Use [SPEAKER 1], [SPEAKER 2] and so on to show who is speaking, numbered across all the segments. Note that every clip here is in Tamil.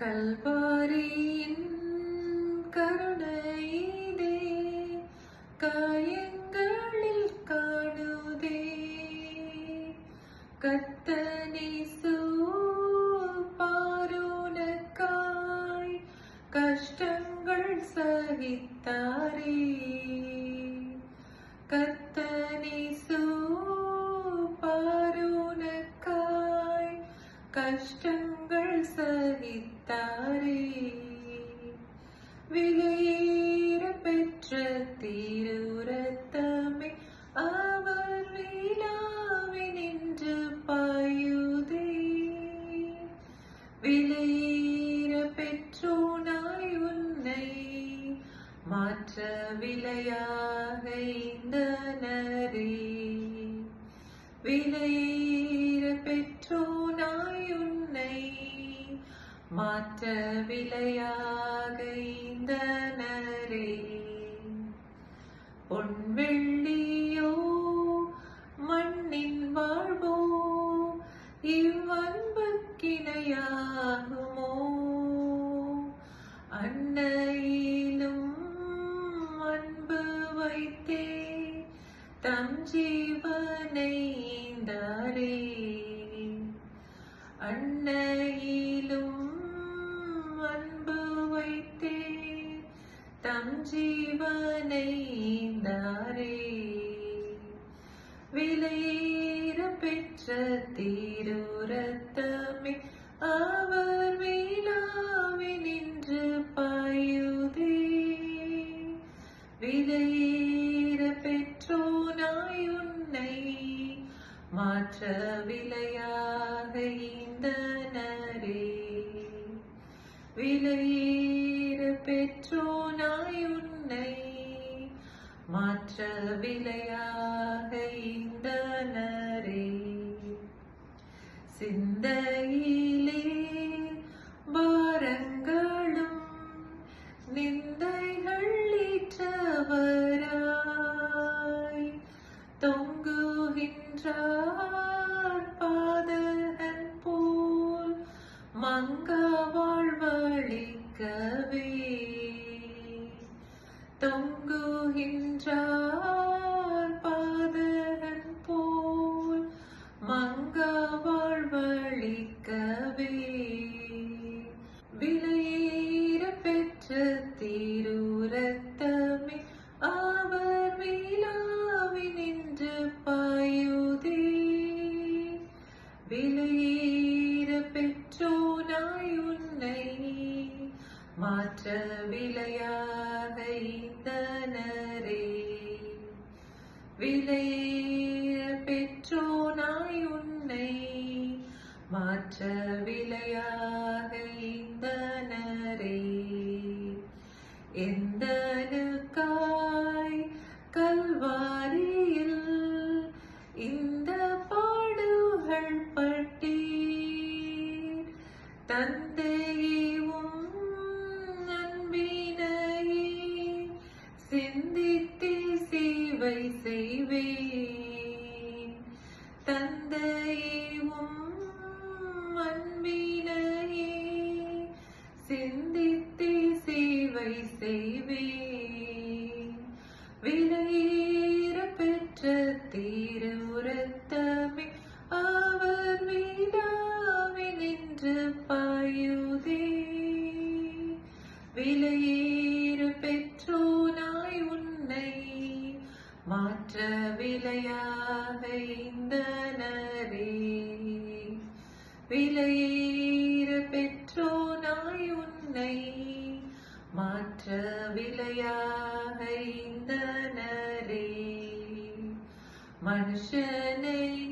[SPEAKER 1] கல்வாரியின் கருணையிலே காயங்களில் காணுதே. கத்தனை பாருனக்காய் கஷ்டங்கள் சகித்தாரே. கத்தனை பாருனக்காய் கஷ்டங்கள் விலையேற பெற்ற திருரத்தமே அவர் விழாவினின்று பாயுதே. விலையேற பெற்றோனாய் உன்னை மாற்ற விலையாக இந்த இந்தனரே விலை மாற்ற விலையாக இந்தனரே பொன் வெள்ளியோ மண்ணின் வாழ்வோ இவ்வன்புக்கிணையாகுமோ அன்னையிலும் அன்பு வைத்தே தம் ஜீவனை தாரே அன்னையில் தம் ஜீவனை ஈந்தாரே விலையேற பெற்ற தீருரத்தமே அவர் வீணாவினின்று பாயுதே. விலையேற பெற்றோனாய் உன்னை மாற்ற விலையாக இந்த நரே. விலையேற பெற்றோ உன்னை மாற்ற விலையாக இந்தனரே சிந்தையிலே பாரங்களும் நிந்தைகள் ஈற்றவராய் தொங்குகின்றார் பாதகன் போல் மங்க வாழ்வழிக்கவே மங்குகின்றார் பாதகன் போல். மங்க வாழ்வழிக்கவே விலையேற பெற்ற தீருரத்தமே அவர் விழாவி நின்று பாயுதே. விலையேற பெற்றோனாய் உன்னை மாற்ற விளையா விலையேற பெற்றோனாய் உன்னை மாற்ற விலையாக இந்த நரே எந்தனுக்காய் கல்வாரியில் இந்த பாடுகள் பட்டி தந்தை சேவை செய்வேன். தந்தையும் அன்பினையே சிந்தித்து சேவை செய்வேன். விலையேற பெற்ற தீர உரத்தமே அவர் வீடாவினின்று பாயுதே. விலையே விலையாக இந்தனரே விலையேற பெற்றோனாய் உன்னை. மாற்ற விலையாக இந்தனரே மனுஷனை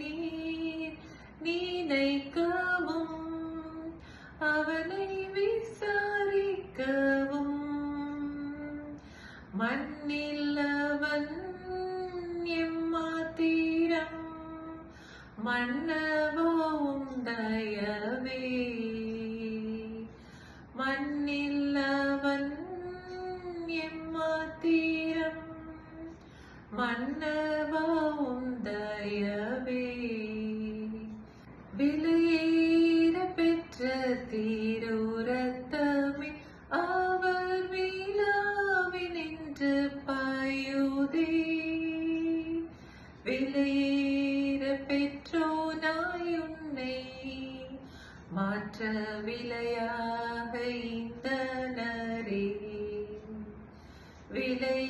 [SPEAKER 1] மன்னவோம் தயவே மண்ணில் எம்மாத்திரம் மன்னவோம் தயவே விலையேற பெற்ற தீரோரத் என்னை மாற்ற விலையாக இந்தனரே விலை